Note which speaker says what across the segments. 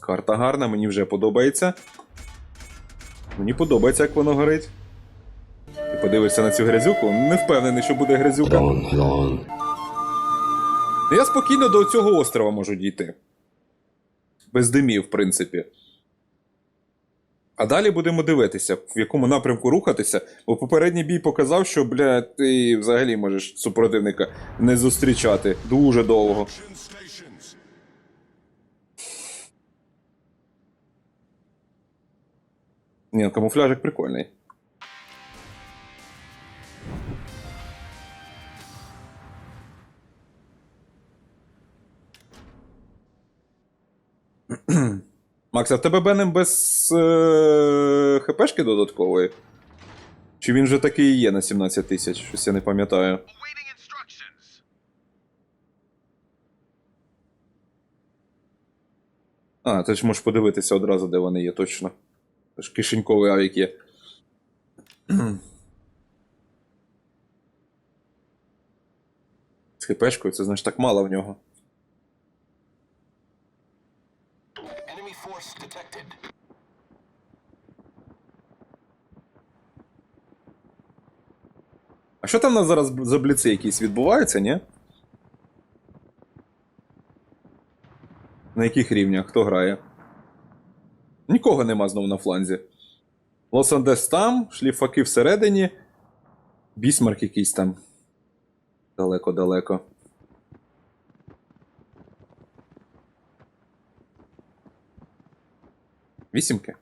Speaker 1: Карта гарна, мені вже подобається. Мені подобається, як воно горить. Ти подивишся на цю грязюку? Не впевнений, що буде грязюка. Я спокійно до цього острова можу дійти. Без димів, в принципі. А далі будемо дивитися, в якому напрямку рухатися. Бо попередній бій показав, що, бля, ти взагалі можеш супротивника не зустрічати дуже довго. Ні, ну, камуфляжик прикольний. Макс, а в тебе Бенем без е- ХПшки додаткової? Чи він вже такий і є на 17 тисяч? Щось я не пам'ятаю. А, ти ж можеш подивитися одразу, де вони є, точно. Це ж кишеньковий авік є. З хпшкою, це значить так мало в нього. А що там у нас зараз за бліци якісь відбуваються, ні? На яких рівнях? Хто грає? Нікого нема знов на фланзі. Лос-Андес там, шліфаки всередині. Бісмарк якийсь там. Далеко-далеко. Вісімки.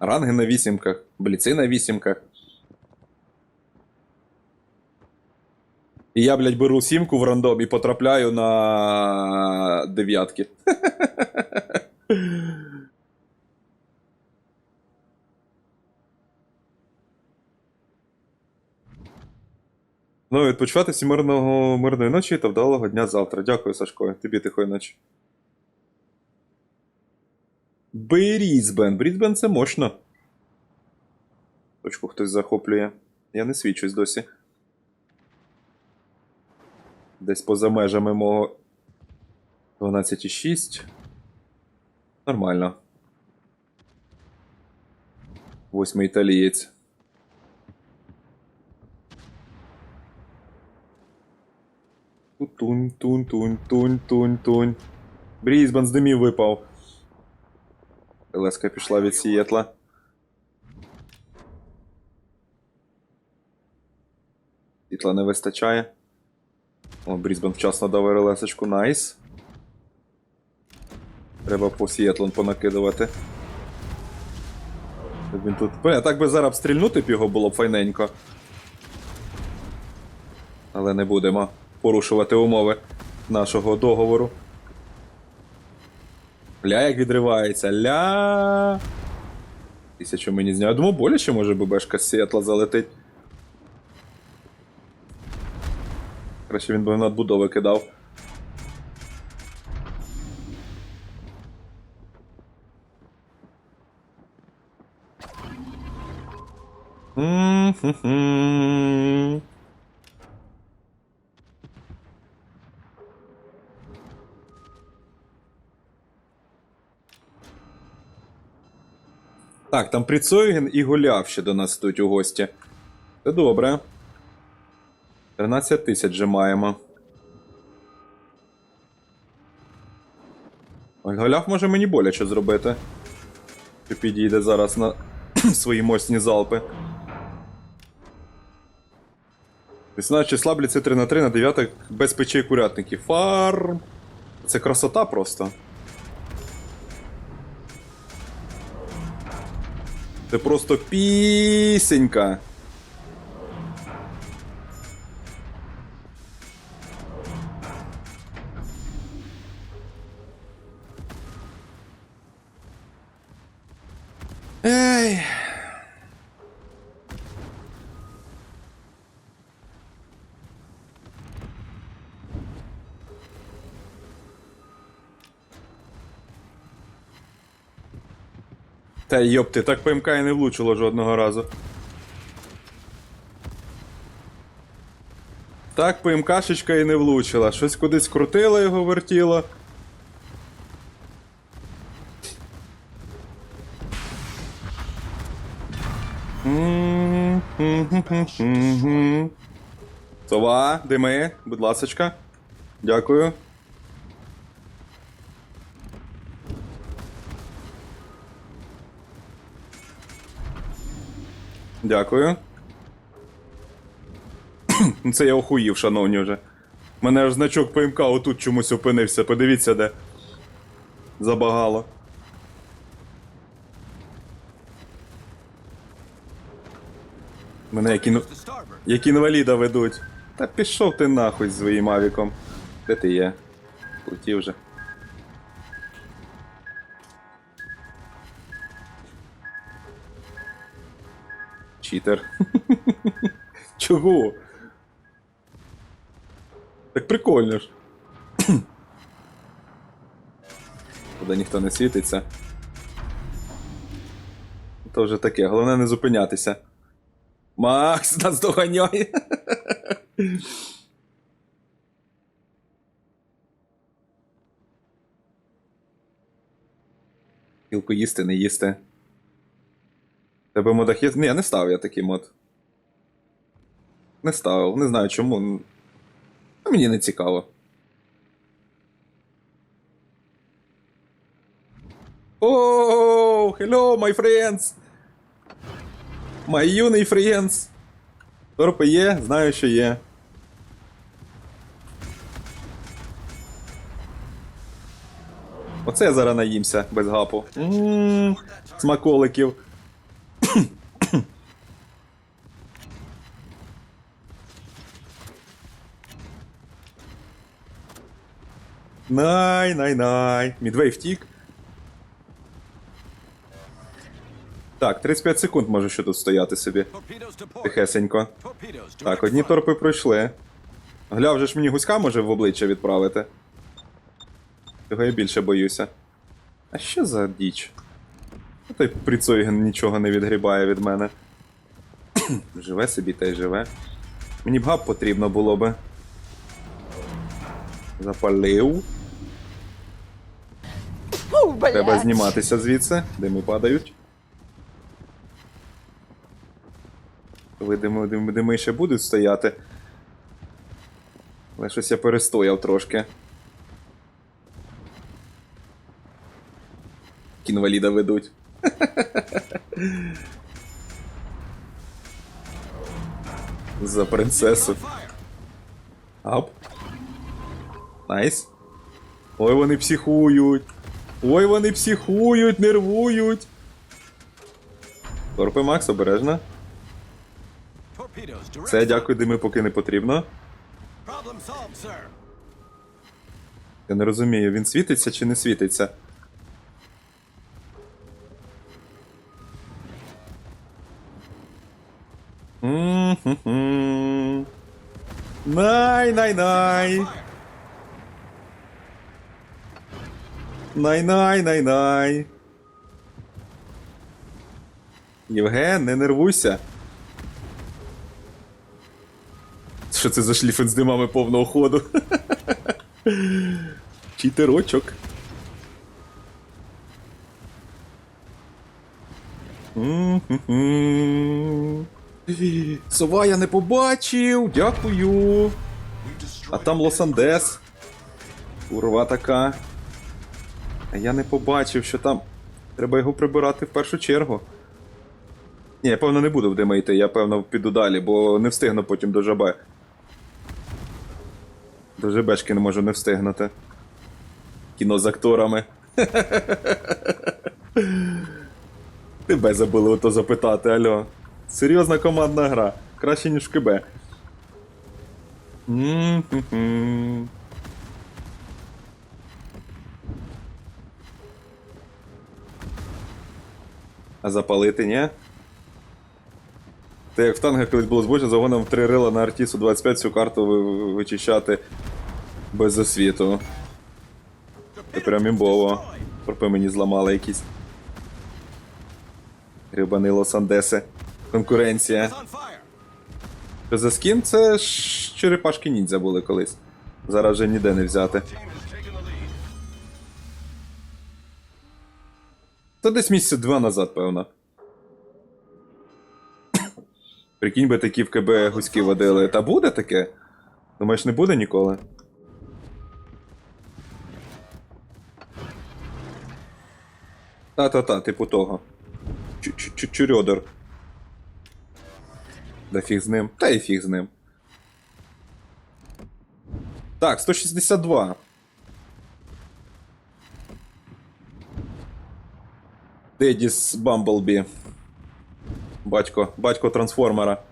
Speaker 1: Ранги на вісімках, бліци на вісімках. І я, блядь, беру сімку в рандом і потрапляю на дев'ятки. Ну, відпочивати всім мирного мирної ночі та вдалого дня завтра. Дякую, Сашко. Тобі тихої ночі. Брізбен. Брізбен це мощно. Точку хтось захоплює. Я не свідчусь досі. Десь поза межами мого 12,6. Нормально. Восьмий італієць. Тунь, тунь, тунь, тунь, тунь, тунь. Брізбен з димів випав. Леска пішла від Сієтла. Світла не вистачає. О, Брізбен вчасно дав РЛС-очку, найс. Треба по Сіетлон понакидувати. Щоб Він тут. Бля, так би зараз стрільнути б його було б файненько. Але не будемо порушувати умови нашого договору. Ля, як відривається. Ля. Тисячу мені зняв. Я думав, боляче може ББшка з Сіетла залетить. Краще він би надбудови кидав. М-хм-хм. Так, там Пріцоїген і Голяв ще до нас йдуть у гості. Це добре. 13 тисяч вже маємо. Голяв може мені боляче зробити. Що підійде зараз на свої мощні залпи. 18 числа бліці 3 на 3 на 9 без печей курятників. Фарм. Це красота просто. Це просто пісенька. Ей. Та йопти, так ПМК і не влучило жодного разу. Так, ПМКшечка і не влучила. Щось кудись крутило його вертіло. Сова, дими, будь ласочка. Дякую. Дякую. Це я охуїв, шановні вже. У мене аж значок ПМК отут чомусь опинився. Подивіться, де. Забагало. Мене як, ін... Як інваліда ведуть. Та пішов ти нахуй з своїм авіком. Де ти є? Путі вже. Читер. Чого? Так прикольно ж. Куди ніхто не світиться. То вже таке, головне не зупинятися. Макс нас доганяє. Кілку їсти, не їсти. Тебе модах є. Ні, не ставив я такий мод. Не ставив, не знаю чому. А мені не цікаво. Оу, hello, my friends! My юний friends! Торпи є, знаю, що є. Оце я зараз наїмся без гапу. Ммм, смаколиків. Най, най, най. Мідвей втік. Так, 35 секунд може ще тут стояти собі. Тихесенько. Так, одні торпи пройшли. Гля, вже ж мені гуська може в обличчя відправити. Цього я більше боюся. А що за діч? Ну, Той Пріцойген нічого не відгрібає від мене. живе собі та й живе. Мені б габ потрібно було би. Запалив. Треба зніматися звідси, дими падають. Коли дими, дими, дими ще будуть стояти. Але щось я перестояв трошки. Кінваліда ведуть. За принцесу. Ап. Найс. Ой, вони психують. Ой, вони психують, нервують. Торпи Макс, обережно. Це дякую, дими поки не потрібно. Я не розумію, він світиться чи не світиться. М-хм-хм. Най, най, най.
Speaker 2: Fire.
Speaker 1: Най, най, най, най. Євген, не нервуйся. Що це за шліфен з димами повного ходу? Читерочок. М-хм-хм. Сова я не побачив. Дякую. А там Лос-Андес. Курва така. Я не побачив, що там. Треба його прибирати в першу чергу. Ні, я певно не буду в дима йти, я певно піду далі, бо не встигну потім до ЖБ. До ЖБшки не можу не встигнути. Кіно з акторами. Тебе забули ото запитати, альо. Серйозна командна гра. Краще, ніж в КБ. Запалити, ні? Це як в танках колись було збочено загоном в три рила на Артісу 25 всю карту ви- ви- вичищати без освіту. Це прям імбово. Торпи мені зламали якісь. Грибаний Лос-Андеси. Конкуренція. За скін це ж черепашки ніндзя були колись. Зараз вже ніде не взяти. Та десь місяця два назад, певно. Прикинь би такі в КБ гуськи водили. Та буде таке? Думаєш, не буде ніколи? Та-та-та, типу того. Чу-чу-чу-чурьодер. Да фіг з ним. Та й фіг з ним. Так, 162. Дедіс Бамблбі. Батько, батько трансформера.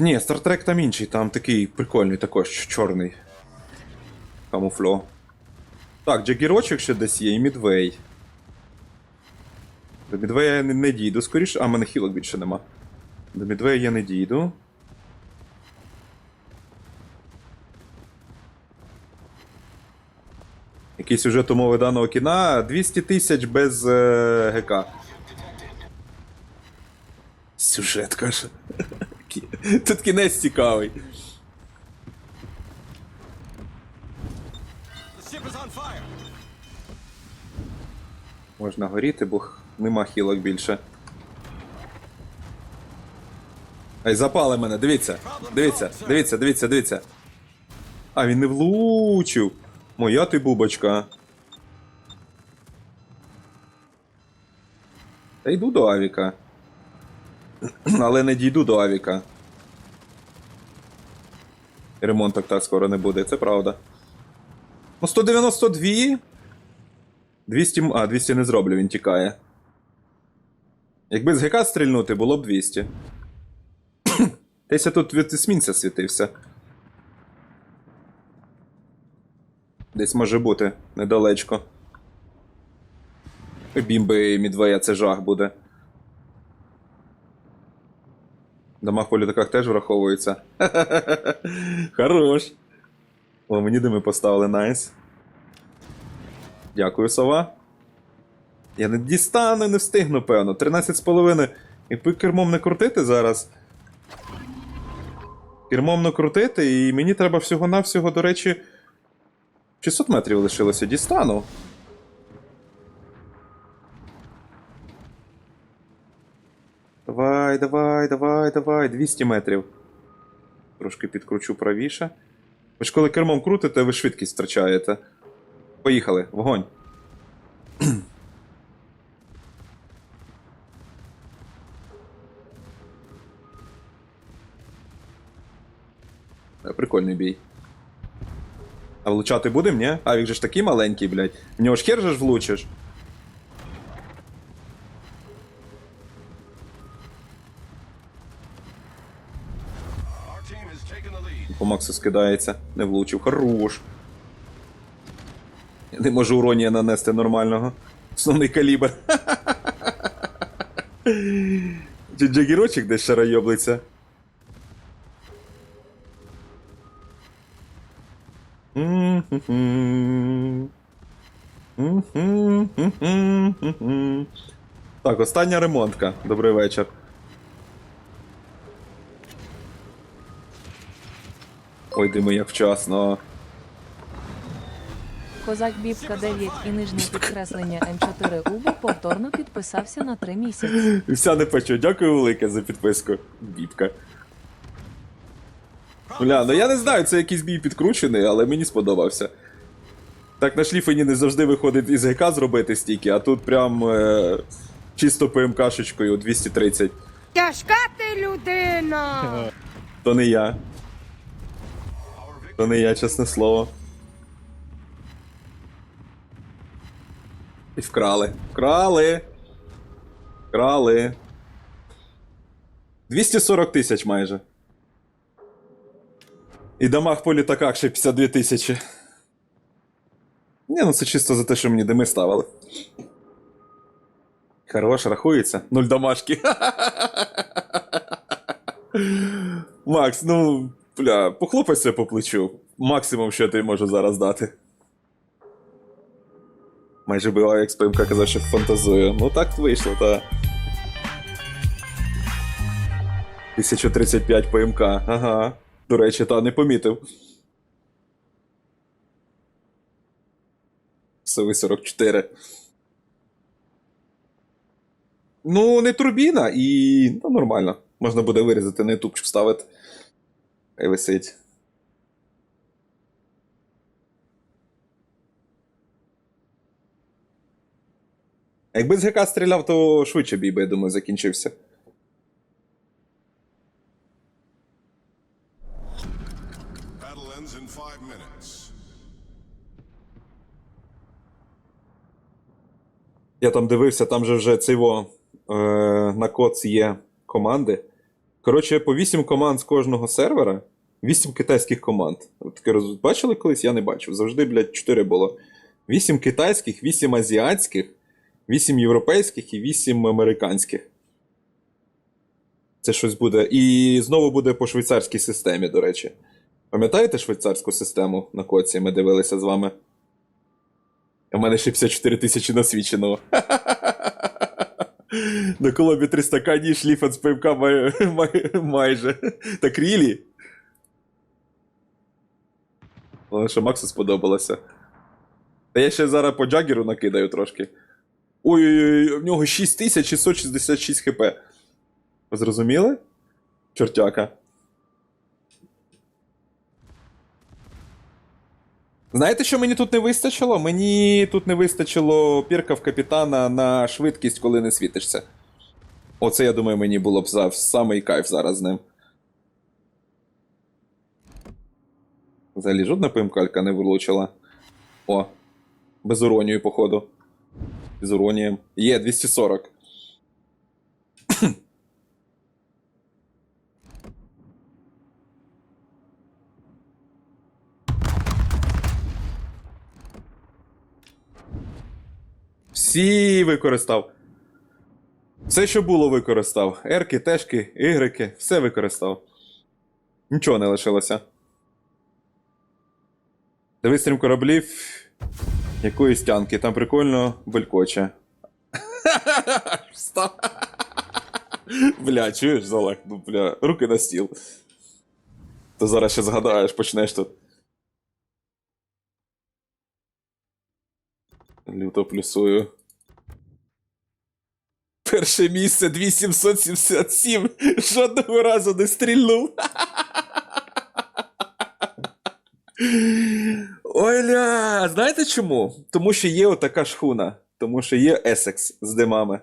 Speaker 1: Ні, Стартрек там інший, там такий прикольний також, чорний. Камуфло. Так, Джагірочок ще десь є і Мідвей. До Мідвея я не, не дійду скоріше. А, в мене хілок більше нема. До Мідвея я не дійду. Який сюжет умови даного кіна 200 тисяч без е, ГК. Сюжет каже. Тут кінець цікавий. Можна горіти, бо нема хілок більше. Ай, запали мене, дивіться. Дивіться, дивіться, дивіться, дивіться. А, він не влучив. Моя ти бубочка. Та йду до Авіка. Але не дійду до Авіка. Ремонток так так скоро не буде, це правда. Ну, 192. 200. А, 200 не зроблю, він тікає. Якби з ГК стрільнути, було б 200. Десь я тут від есмінця світився. Десь може бути недалечко. Бімби Мідвея це жах буде. Дамаг по літаках теж враховується. Хорош. О, мені дими поставили, найс. Дякую, сова. Я не дістану, не встигну, певно. 13,5. Якби кермом не крутити зараз. Кермом не крутити, і мені треба всього-навсього, до речі. 600 метрів лишилося, дістану. Давай, давай, давай, давай. 200 метрів. Трошки підкручу правіше. Ви ж коли кермом крутите, ви швидкість втрачаєте. Поїхали, вогонь. Е, Прикольний бій. А влучати будем, ні? А він же ж такий маленький, блядь. В нього ж хер же ж влучиш. По Максу скидається. Не влучив. Хорош. Я не можу уронія нанести нормального. Основний калібр. Чи джагірочок десь ще Так, остання ремонтка. Добрий вечір. Ой, дими, як вчасно.
Speaker 3: Козак Бібка 9 і нижнє підкреслення М4 Убо повторно підписався на 3 місяці.
Speaker 1: Вся не печу. Дякую велике за підписку. Бібка. Бля, ну я не знаю, це якийсь бій підкручений, але мені сподобався. Так на шліфені не завжди виходить із ГК зробити стільки, а тут прям е, чисто ПМКшечкою 230.
Speaker 4: Тяжка ти людина!
Speaker 1: То не я. То не я, чесне слово. І вкрали. Вкрали. Вкрали. 240 тисяч майже. І дамаг по літаках ще 52 тисячі. Ні, ну це чисто за те, що мені дими ставили. Хорош, рахується. Нуль дамажки. Макс, ну, бля, похлопайся по плечу. Максимум, що тобі можу зараз дати. Майже била, як спимка казав, що фантазую. Ну так вийшло, та. 1035 ПМК, ага. До речі, та не помітив. Сови 44. Ну, не турбіна, і ну, нормально. Можна буде вирізати на ютубчик вставити. Хай висить. Якби з ГК стріляв, то швидше бій би, я думаю, закінчився. Я там дивився, там же вже цього е, на коц є команди. Коротше, по 8 команд з кожного сервера, 8 китайських команд. Таке роз... Бачили колись? Я не бачив. Завжди, блядь, 4 було. 8 китайських, 8 азіатських, 8 європейських і 8 американських. Це щось буде. І знову буде по швейцарській системі, до речі. Пам'ятаєте швейцарську систему на коці? Ми дивилися з вами. У мене ще 54 тисячі насвіченого. На колобі 300 кані шліфан з ПМК май, май, майже. Так рілі. Але що Максу сподобалося. Та я ще зараз по джагеру накидаю трошки. Ой-ой-ой, в нього 6666 хп. Зрозуміли? Чортяка. Знаєте, що мені тут не вистачило? Мені тут не вистачило пірка в капітана на швидкість, коли не світишся. Оце, я думаю, мені було б за самий кайф зараз з ним. Взагалі жодна ПМКалька не вилучила. О, без уронію, походу. Без уронієм. Є, 240. Всі використав. Все, що було, використав. Ерки, тешки, ігрики, все використав. Нічого не лишилося. Дивись стрім кораблів якоїсь тянки, там прикольно белькоче. Бля, чуєш, Золак? Ну, бля, руки на стіл. То зараз ще згадаєш, почнеш тут. Люто плюсую. Перше місце 2777. Жодного разу не стрільнув. Ойля, знаєте чому? Тому що є отака шхуна. Тому що є Есекс з димами.